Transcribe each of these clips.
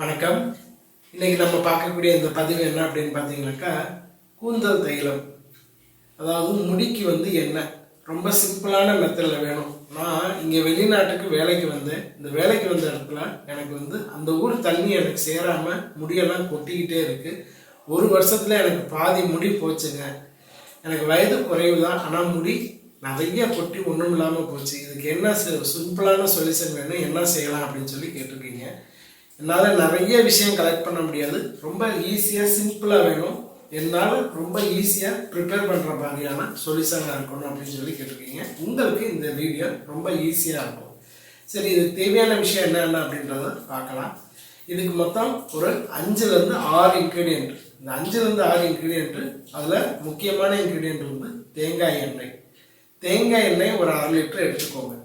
வணக்கம். இன்னைக்கு நம்ம பார்க்கக்கூடிய இந்த பதிவு என்ன அப்படின்னு பார்த்தீங்கன்னாக்கா கூந்தல் தைலம். அதாவது முடிக்கு வந்து என்ன ரொம்ப சிம்பிளான மெத்தடில் வேணும். நான் இங்கே வெளிநாட்டுக்கு வேலைக்கு வந்தேன். இந்த வேலைக்கு வந்த இடத்துல எனக்கு வந்து அந்த ஊர் தண்ணி எனக்கு சேராமல் முடியெல்லாம் கொட்டிக்கிட்டே இருக்குது ஒரு வருஷத்தில் எனக்கு பாதி முடி போச்சுங்க. எனக்கு வயது குறைவு தான் ஆனால் முடி நிறைய கொட்டி ஒன்றும் இல்லாமல் போச்சு. இதுக்கு என்ன சிம்பிளான சொல்யூஷன் வேணும்? என்ன செய்யலாம் அப்படின்னு சொல்லி கேட்டிருக்கீங்க. என்னால் நிறைய விஷயம் கலெக்ட் பண்ண முடியாது. ரொம்ப ஈஸியாக சிம்பிளாக வேணும். என்னால் ரொம்ப ஈஸியாக ப்ரிப்பேர் பண்ணுற மாதிரியான சொல்யூஷனாக இருக்கணும் அப்படின்னு சொல்லி கேட்டிருக்கீங்க. உங்களுக்கு இந்த வீடியோ ரொம்ப ஈஸியாக இருக்கும். சரி இதுக்கு தேவையான விஷயம் என்னென்ன அப்படின்றத பார்க்கலாம். இதுக்கு மொத்தம் ஒரு அஞ்சுலேருந்து ஆறு இன்க்ரீடியன்ட் இந்த அஞ்சுலேருந்து ஆறு இன்க்ரீடியன்ட்டு அதில் முக்கியமான இன்க்ரீடியன்ட் வந்து தேங்காய் எண்ணெய். தேங்காய் எண்ணெய் ஒரு அரை லிட்டர் எடுத்துக்கோங்க.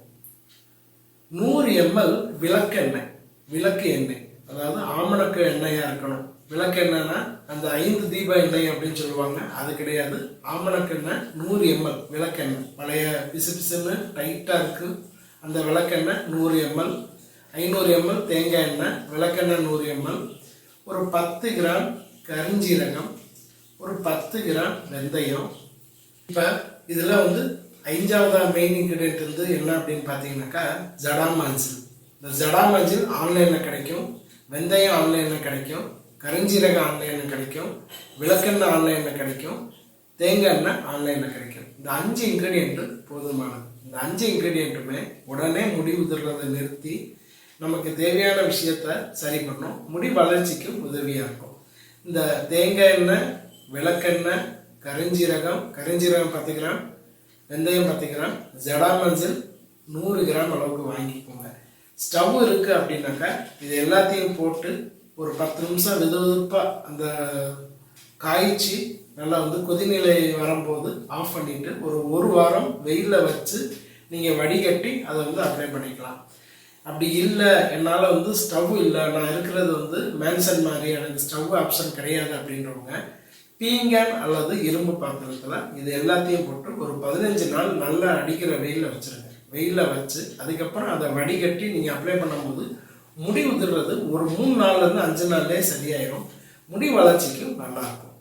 நூறு எம்எல் விளக்கெண்ணெய். விளக்கு எண்ணெய். அதாவது ஆமணக்கு எண்ணெயாக இருக்கணும். விளக்கு எண்ணெய்னா அந்த ஐந்து தீப எண்ணெய் அப்படின்னு சொல்லுவாங்க. அது கிடையாது. ஆமணக்கு எண்ணெய் நூறு எம்எல் விளக்கெண்ணெய் பழைய பிசு பிசுன்னு டைட்டாக இருக்குது அந்த விளக்கெண்ணெய் நூறு எம்எல். ஐநூறு எம்எல் தேங்காய் எண்ணெய். விளக்கெண்ணெய் நூறு எம்எல். ஒரு பத்து கிராம் கரிஞ்சீரகம். ஒரு பத்து கிராம் வெந்தயம். இப்போ இதில் வந்து ஐந்தாவது மெயின் இன்க்ரீடியன்ட் வந்து என்ன அப்படின்னு பார்த்தீங்கன்னாக்கா ஜடாமாஞ்சில் இந்த ஜடாமாஞ்சில் ஆன்லைனில் கிடைக்கும் வெந்தயம் ஆன்லைனில் கிடைக்கும் கருஞ்சீரகம் ஆன்லைனில் கிடைக்கும் விளக்கெண்ணெய் ஆன்லைனில் கிடைக்கும் தேங்காய் எண்ணெய் ஆன்லைனில் கிடைக்கும். இந்த அஞ்சு இன்க்ரீடியண்ட்டு போதுமானது. இந்த அஞ்சு இன்க்ரீடியண்ட்டுமே உடனே முடி உதிர்றதை நிறுத்தி நமக்கு தேவையான விஷயத்த சரி பண்ணும். முடி வளர்ச்சிக்கு உதவியாக இருக்கும். இந்த தேங்காய் எண்ணெய் விளக்கெண்ணெய் கருஞ்சீரகம் கருஞ்சீரகம் பத்து கிராம் வெந்தயம் பத்து கிராம் ஜடா மஞ்சள் நூறு கிராம் அளவுக்கு வாங்கிக்கோங்க. ஸ்டவ் இருக்குது அப்படின்னாக்கா இது எல்லாத்தையும் போட்டு ஒரு பத்து நிமிஷம் விதவிதப்பாக அந்த காய்ச்சி நல்லா வந்து கொதிநிலை வரும்போது ஆஃப் பண்ணிட்டு ஒரு ஒரு வாரம் வெயிலில் வச்சு நீங்கள் வடிகட்டி அதை வந்து அப்ளை பண்ணிக்கலாம். அப்படி இல்லை என்னால் வந்து ஸ்டவ் இல்லை நான் இருக்கிறது வந்து மேன்சன் மாதிரி எனக்கு ஸ்டவ் ஆப்ஷன் கிடையாது அப்படின்றவங்க பீங்கான் அல்லது இரும்பு பாத்திரத்தில் இது எல்லாத்தையும் போட்டு ஒரு பதினஞ்சு நாள் நல்லா அடிக்கிற வெயிலில் வச்சுருங்க. வெயிலில் வச்சு அதுக்கப்புறம் அதை வடிகட்டி நீங்கள் அப்ளை பண்ணும்போது முடி உதிர்றது ஒரு மூணு நாள்லேருந்து அஞ்சு நாள்லேயே சரியாயிடும் முடி வளர்ச்சிக்கும் நல்லாயிருக்கும்.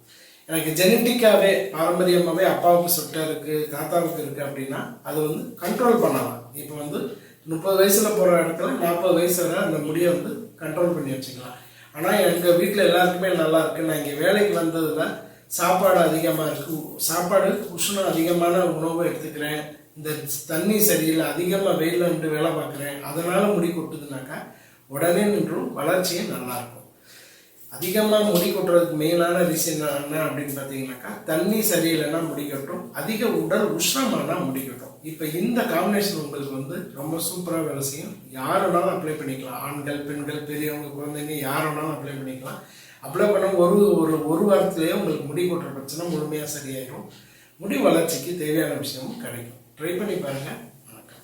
எனக்கு ஜெனட்டிக்காகவே பாரம்பரியமாகவே அப்பாவுக்கு சொட்டை இருக்குது தாத்தாவுக்கு இருக்குது அப்படின்னா அது வந்து கண்ட்ரோல் பண்ணலாம். இப்போ வந்து முப்பது வயசில் போகிற இடத்துல நாற்பது வயசு வரை அந்த முடியை வந்து கண்ட்ரோல் பண்ணி வச்சுக்கலாம். ஆனால் எங்கள் வீட்டில் எல்லாருக்குமே நல்லா இருக்குது நான் இங்கே வேலைக்கு வந்ததில் சாப்பாடு அதிகமாக இருக்கு. சாப்பாடு உஷ்ணம் அதிகமான உணவு எடுத்துக்கிறேன். இந்த தண்ணி சரியில்லை அதிகமாக வெயிலில் நின்று வேலை பார்க்குறேன். அதனால் முடி கொட்டுதுனாக்கா உடனே நின்றும் வளர்ச்சியும் நல்லாயிருக்கும் அதிகமாக முடி கொட்டுறதுக்கு மெயினான ரீசன் என்ன அப்படின்னு பார்த்தீங்கன்னாக்கா தண்ணி சரியில்லைன்னா முடிக்கட்டும் அதிக உடல் உஷ்ணமானா முடிக்கட்டும் இப்போ இந்த காம்பினேஷன் உங்களுக்கு வந்து ரொம்ப சூப்பராக வேலை செய்யும். யார் வேணாலும் அப்ளை பண்ணிக்கலாம். ஆண்கள் பெண்கள் பெரியவங்க குழந்தைங்க யார் வேணாலும் அப்ளை பண்ணிக்கலாம். அப்ளை பண்ண ஒரு ஒரு ஒரு வாரத்திலேயே உங்களுக்கு முடி கொட்டுற பிரச்சனை முழுமையாக சரியாயிடும் முடி வளர்ச்சிக்கு தேவையான விஷயமும் கிடைக்கும். ட்ரை பண்ணி பாருங்கள்